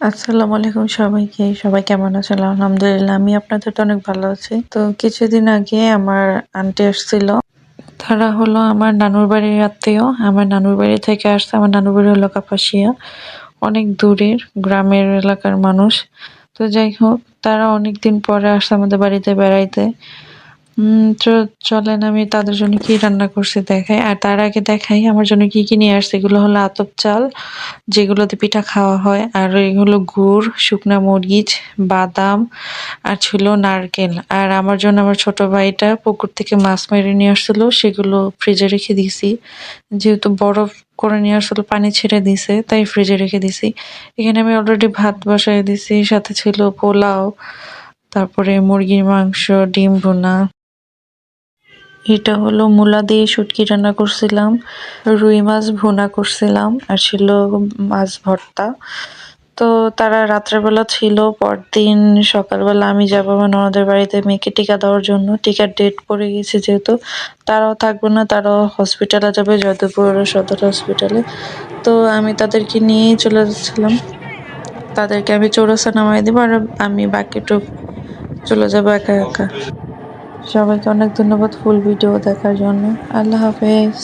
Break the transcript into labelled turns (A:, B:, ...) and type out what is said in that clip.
A: আসসালামু আলাইকুম সবাইকে। সবাই কেমন আছেন? আলহামদুলিল্লাহ, আমি আপনাদের তো অনেক ভালো আছি। তো কিছুদিন আগে আমার আন্টি আসছিল। তারা হলো আমার নানুর বাড়ির আত্মীয়। আমার নানুর বাড়ি থেকে আসছে। আমার নানুর বাড়ি হলো কাপাসিয়া। অনেক দূরের গ্রামের এলাকার মানুষ। তো যাই হোক, তারা অনেক দিন পরে আসছে আমাদের বাড়িতে বেড়াইতে। চলেন আমি তাদের জন্য কি রান্না করছি দেখাই। আর তার আগে দেখাই, আমার জন্য কি কি নিয়ে আসছে। এগুলো হলো আতপ চাল, যেগুলোতে পিঠা খাওয়া হয়। আর এগুলো গুড়, শুকনা মরিচ, বাদাম, আর ছিল নারকেল। আর আমার জন্য আমার ছোট ভাইটা পুকুর থেকে মাছ মেরে নিয়ে আসছিল, সেগুলো ফ্রিজে রেখে দিছি যেহেতু বরফ করে নিয়ে আসলে পানি ছেড়ে দিছে তাই ফ্রিজে রেখে দিছি এখানে আমি অলরেডি ভাত বসাই দিছি সাথে ছিল পোলাও, তারপরে মুরগির মাংস, ডিম ভুনা। এটা হলো মূলা দিয়ে শুটকি রান্না করছিলাম, রুই মাছ ভুনা করছিলাম, আর ছিল মাছ ভর্তা। তো তারা রাত্রেবেলা ছিল, পরদিন সকালবেলা আমি যাব আমার ননদের বাড়িতে মেয়েকে টিকা দেওয়ার জন্য। টিকার ডেট পড়ে গেছে যেহেতু, তারাও থাকবে না, তারাও হসপিটালে যাবে জয়দেবপুর সদর হসপিটালে তো আমি তাদেরকে নিয়েই চলে যাচ্ছিলাম। তাদেরকে আমি চৌরাস্তা নামাই দেবো, আর আমি বাকিটুক চলে যাব একা একা। সবাইকে অনেক ধন্যবাদ ফুল ভিডিও দেখার জন্য। আল্লাহ হাফেজ।